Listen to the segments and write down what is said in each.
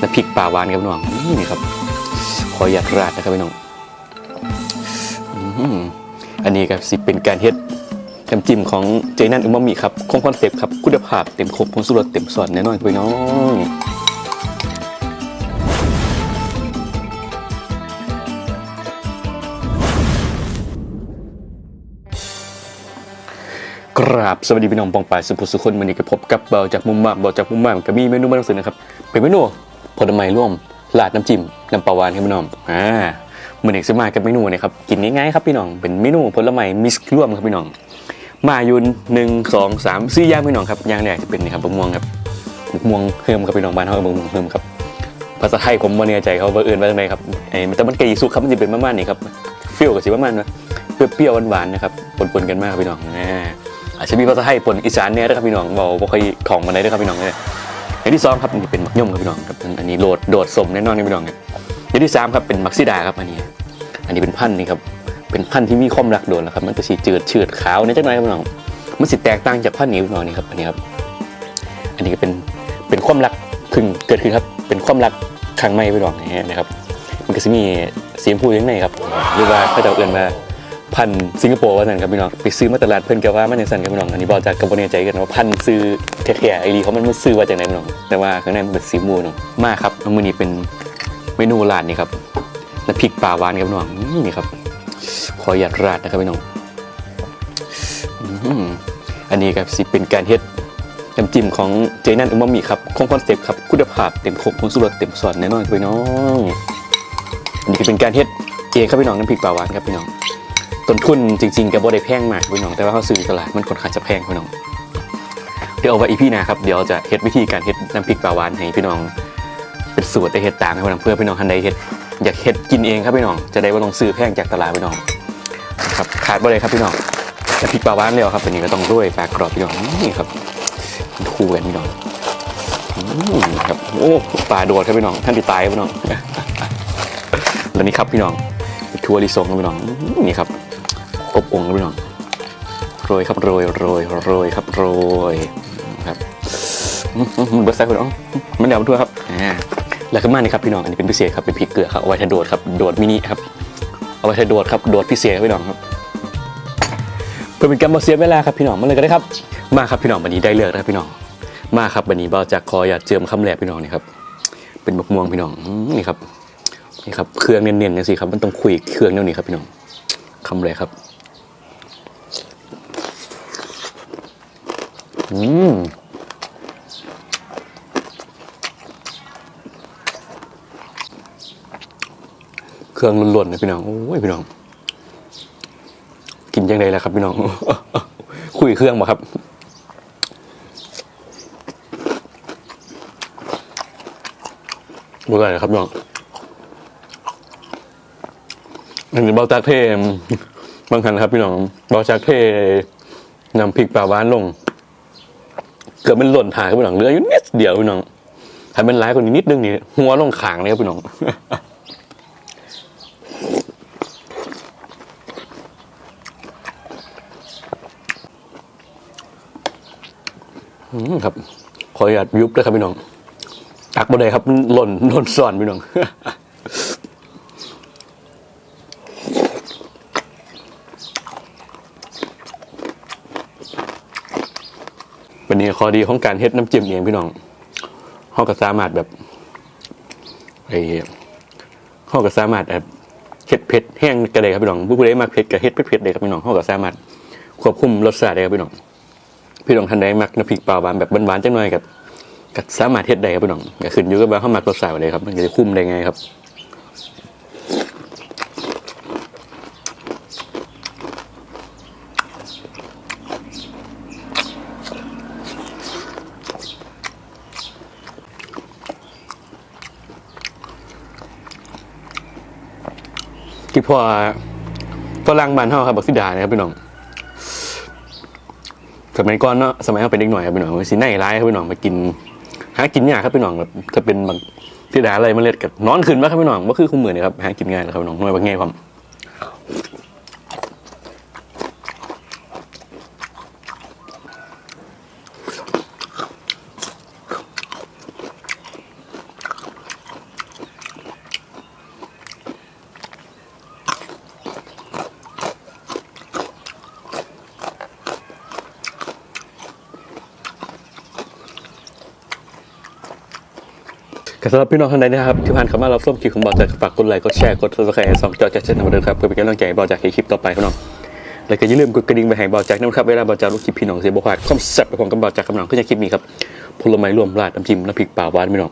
น้ำพริกปลาหวานครับพี่น้องนี่ครับขออยากราดนะครับพี่น้องอันนี้ก็สิเป็นการเฮ็ดน้ำจิ้มของเจนันอุมามิครับคงคอนเซ็ปต์ครับคุณภาพเต็มครบผงสุรสเต็มสอดแน่นอนครับพี่น้องกราบสวัสดีพี่น้องปองปายสุภุสุคนวันนี้ก็พบกับเบาจากมุมมามเบาจากมุมมามก็มีเมนูมาหนังสือนะครับเป็นเมนู ผลไม้ร่วมราดน้ำจิ้มน้ำปลาหวานครับพี่น้องอ่าเหมือนเด็กสมากับเมนูเนะครับกินง่ายๆครับพี่น้องเป็นเมนูผลไม้มิกซ์ร่วมครับพี่น้อง มายุนหนึ่งสองสามสี่ย่างพี่น้องครับย่างแรกจะเป็นนี่ครับมะม่วงครับมะม่วงเฮิมครับพี่น้องบ้านเขาเอามะม่วงเฮิมครับภาษาไทยผมไม่แน่ใจเขาว่าเอื่นว่าจังไงครับไอ้แต่มันกะยีสุกครับมันจะเป็นประมานี้ครับเฟี้ยวกับสิประมาณว่าเปรี้ยวๆหวานๆนะครับปนๆกันมากครับพี่น้องอ่าอาจจะมีภาษาไทยปนอีสานเนี่ยด้วยครับพี่น้องเบาบ่ค่อยของมาได้ด้วยครับพี่น้องเนี่ย อย่างที่สองครับนี่เป็นมักย่อมครับพี่น้องครับอันนี้โหลดโดดสมแน่นอนครับพี่น้องเนี่ยอย่างที่สามครับเป็นมักซิดาครับอันนี้ อันนี้เป็นพันธุ์นี่ครับเป็นพันธุ์ที่มีความรักโดนแล้วครับมันจะสีจืดเฉือดขาวเนี่ยจังหน่อยครับพี่น้องมันสิแตกต่างจากพันธุ์นี้พี่น้องนี่ครับอันนี้ครับอันนี้ก็เป็นเป็นความรักเพึ่งเกิดขึ้นครับเป็นความรักครั้งใหม่พี่น้องนี่นะครับมันก็จะมีสีชมพูอยู่ข้างในครับหรือว่าเขาจะเอื่นมา พันสิงคโปร์ว่าสั่นครับพี่น้องไปซื้อมาตลาดเพิ่นก็ว่ามันจังสั่นครับพี่น้องอันนี้บอกจากกระบวนการใจกันว่าพันซื้อแท้ๆไอ้ลีเขามันมันซื้อว่าจากไหนพี่น้องแต่ว่าข้างในมันเป็นสีมูเนาะมากครับมือนี้เป็นเมนูร้านนี่ครับน้ำพริกปลาหวานครับพี่น้องนี่ครับขออยากราดนะครับพี่น้องอันนี้ครับสิเป็นการเฮ็ดน้ำจิ้มของเจนันอุมามิครับคงคอนเซ็ปต์ครับคุณภาพเต็มครบผงสุรสเต็มสอดแน่นอนครับพี่น้องอันนี้เป็นการเฮ็ดเองครับพี่น้องน้ำพริกปลาหวานครับพี่น้อง ต้นทุนจริงๆก็บ่ได้แพงมากพี่น้องแต่ว่าเขาซื้อตลาดมันค่อนข้างจะแพงพี่น้อง เดี๋ยวเอาไว้อีพี่นะครับเดี๋ยวจะเฮ็ดวิธีการเฮ็ดน้ำพริกปลาหวานให้พี่น้อง เป็นสูตรได้เฮ็ดตามให้พี่น้องเพื่อพี่น้องทันใดเฮ็ดอยากเฮ็ดกินเองครับพี่น้องจะได้ว่าต้องซื้อแพงจากตลาดพี่น้องครับขาดบ่เลยครับพี่น้องน้ำพริกปลาหวานแล้วครับตัวนี้ก็ต้องด้วยปลากรอบพี่น้องนี่ครับคู่กันพี่น้องครับโอ้ปลาโดดครับพี่น้องท่านติดตายพี่น้องแล้วนี่ครับพี่น้องทัวริซงครับพี่น้องนี่ครับ อบองค์ครับพี่น้องโรยครับโรยโรยโรยครับโรยครับอื้อหือเบอร์ไซค์พี่น้องมันเดี๋ยวมาทั่วครับอ่าแล้วก็มานี่ครับพี่น้องอันนี้เป็นพิเศษครับเป็นพริกเกลือครับเอาไว้ถ้าโดดครับโดดมินิครับเอาไว้ถ้าโดดครับโดดพิเศษครับพี่น้องครับเพื่อเป็นการมาเสียเวลาครับพี่น้องมาเลยก็ได้ครับ มาครับพี่น้องวันนี้ได้เลือกนะครับพี่น้อง มาครับวันนี้เบาจากคออยากเจิมคำแหลกพี่น้องนี่ครับเป็นมะม่วงพี่น้องอื้อนี่ครับนี่ครับเครื่องเนียนๆอย่างสิครับมันต้องคุยเครื่องเนี้ยนี่ครับพี่น้องคำแรกครับ อืมเครื่องล้วนๆนะพี่น้อง โอ้ยพี่น้อง กินยังไงล่ะครับ พี่น้อง คุยเครื่องมาครับบ่ได้ครับพี่น้อง อันนี้เบาจากเทมบางคันครับ พี่น้อง เบาจากเทนำพริกปลาหวานลง กือบเป็นหล่นหายครับพี่น้องเหลืออยู่นิดเดียวพี่น้องถ้าเป็นร้ายกว่านี้นิดนึงนี่หัวลงขางเลยครับพี่น้องครับขออนุญาตยุบด้วยครับพี่น้องตักบ่ได้ครับมันหล่นหล่นซ่อนพี่น้อง นนี้ข้อดีของการเฮ็ดน้ำจิ้มเองพี่น้องเขาก็สามารถแบบไอ้เขาก็สามารถแบบเฮ็ดเผ็ดแห้งก็ได้ครับพี่น้องผู้ใดมักเผ็ดก็เฮ็ดเผ็ดๆได้ครับพี่น้องเขาก็สามารถควบคุมรสชาติได้ครับพี่น้อง พี่น้องท่านใดมักน้ำพริกปลาหวานแบบหวานๆจังหน่อยกับก็สามารถเฮ็ดได้ครับพี่น้องก็ขึ้นอยู่กับว่าเขามักรสชาติเลยครับ มันจะคุมได้ไงครับ กี่พ่อฝรั่งบ้านเฮาครับบักซิดานะครับพี่น้องสมัยก่อนเนาะสมัยเราเป็นเด็กหน่อยครับพี่น้องสิไหนร้ายครับพี่น้องมากินหากินยากครับพี่น้องแบบถ้าเป็นบางที่ดาอะไรเมล็ดกับนอนขึ้นมาครับพี่น้องว่าคือคุ้มเหมือนนะครับหากินง่ายเลยครับพี่น้องน้อยบางแง่ความ ก็สำหรับพี่น้องท่านใดนะครับที่ผ่านเข้ามารับชมคลิปของบอลจากฝากกดไลค์กดแชร์กดซับสไครต์สองจอจัดเช่นเดิมครับเพื่อเป็นกำลังใจให้บอลจากในคลิปต่อไปครับน้องแล้วก็อย่าลืมกดกระดิ่งไปให้บอลจากนะครับเวลาบอลจากลูกคลิปพี่น้องเสียบพลาดความแซ่บไปพร้องกับบอลจากกำลังขึ้นจะคลิปนี้ครับผลไม้รวมราดน้ำจิ้มน้ำพริกปลาหวานพี่น้อง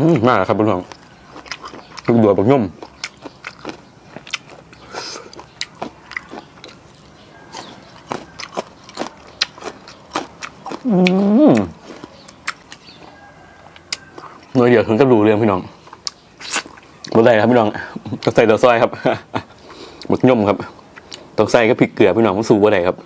อืมมากครับพี่น้องลูกบัวบักย่อมหน่วยเดียวถึงกับรู้เรื่องพี่น้องบ่ได้ครับพี่น้องต้องใส่ตัวซอยครับบักย่อมครับต้องใส่ก็พริกเกลือพี่น้องมันสู้บ่ได้ครับ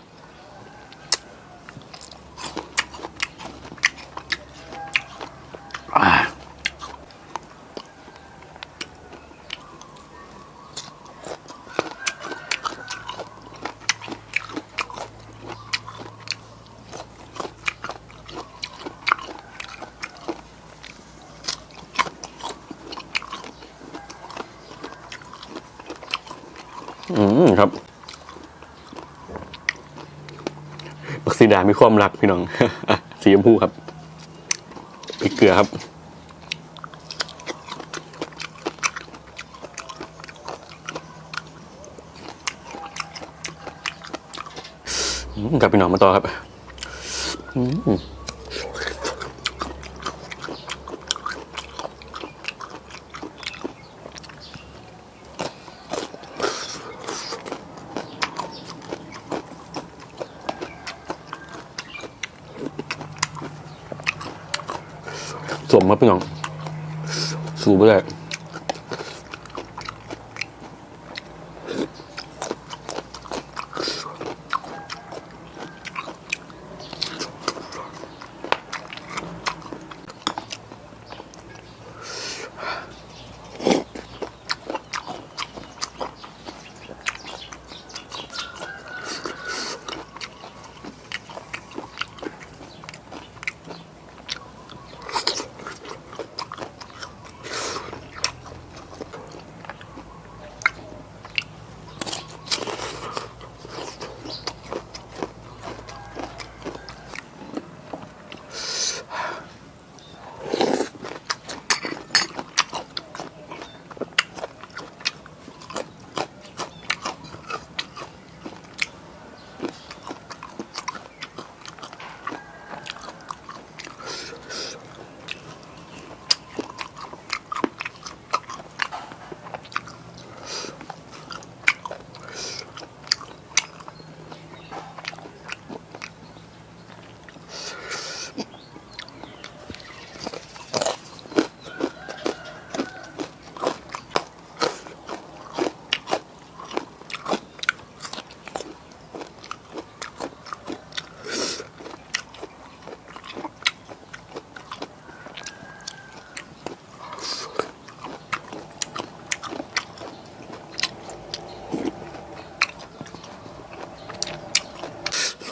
สีดามีความรักพี่น้อง สีชมพูครับพริกเกลือครับกลับพี่น้องมาต่อครับ อืม สมครับพี่น้อง สูบไปเลย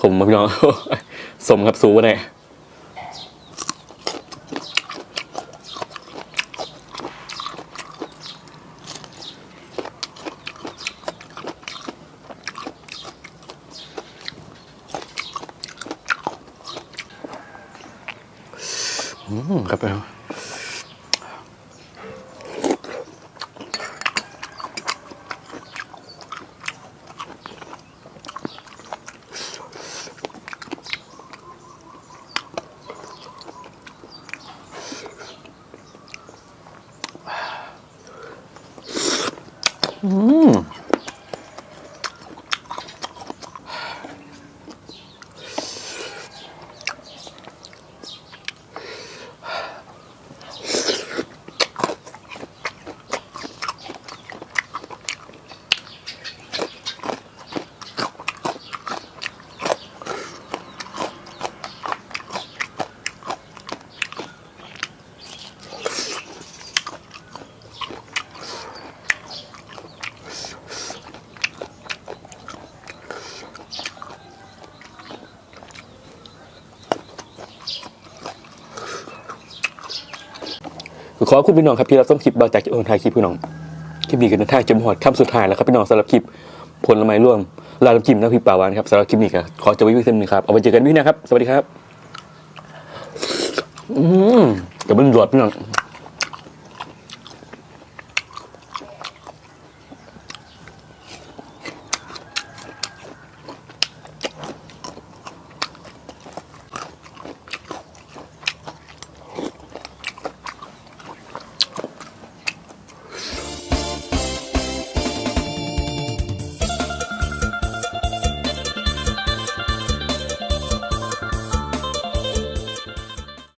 สมครับพี่น้อง สมครับสูบไปเลยอืมครับพี่น้อง ขอคุณพี่น้องครับที่รับชมคลิปบาจากเอิงไทยคลิปพี่น้องคลิปนี้กันท่าจมหอดคำสุดท้ายแล้วครับพี่น้องสำหรับคลิปผลไม้ร่วมลาดน้ำจิ้มน้ำพริปลาวานครับสำหรับคลิปนี้ครับขอจะไว้เพียงเท่านี้ครับเอาไปเจอกันพี่นะครับ สวัสดีครับ อืมกับมันหลวดพี่น้อง